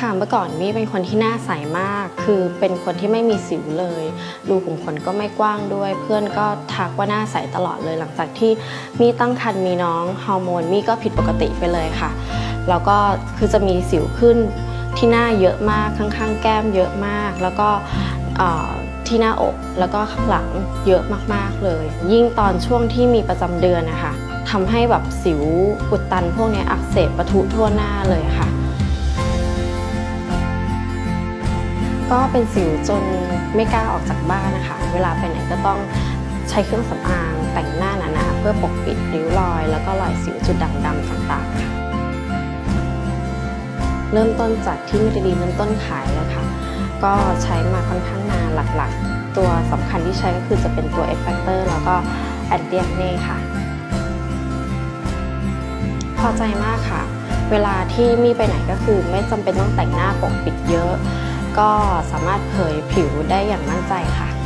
ค่ะเมื่อก่อนมี่เป็นคนที่หน้าใสมาก คือเป็นคนที่ไม่มีสิวเลยรูขุมขนก็ไม่กว้างด้วย เพื่อนก็ทักว่าหน้าใสตลอดเลยหลังจากที่มี่ตั้งครรภ์มีน้องฮอร์โมนมี่ก็ผิดปกติไปเลยค่ะแล้วก็คือจะมีสิวขึ้นที่หน้าเยอะมากข้างๆ แก้มเยอะมาก แล้วก็ที่หน้าอกแล้วก็ข้างหลังเยอะมากๆเลย ยิ่งตอนช่วงที่มีประจำเดือนนะคะทำให้แบบสิวอุดตันพวกนี้อักเสบประทุทั่วหน้าเลยค่ะ ก็เป็นสิวจนไม่กล้าออกจากบ้านนะคะ เวลาไปไหนก็ต้องใช้เครื่องสำอางแต่งหน้าหนาๆเพื่อปกปิดริ้วรอย แล้วก็รอยสิวจุดด่างดำต่างๆค่ะเริ่มต้นจากที่มิตรดีเริ่มต้นขายเลยค่ะ ก็ใช้มาค่อนข้างนานหลักๆ ตัวสำคัญที่ใช้ก็คือจะเป็นตัว F Factor แล้วก็ Anti Acne ค่ะ พอใจมากค่ะ เวลาที่มีไปไหนก็คือไม่จำเป็นต้องแต่งหน้าปกปิดเยอะ ก็สามารถเผยผิวได้อย่างมั่นใจค่ะ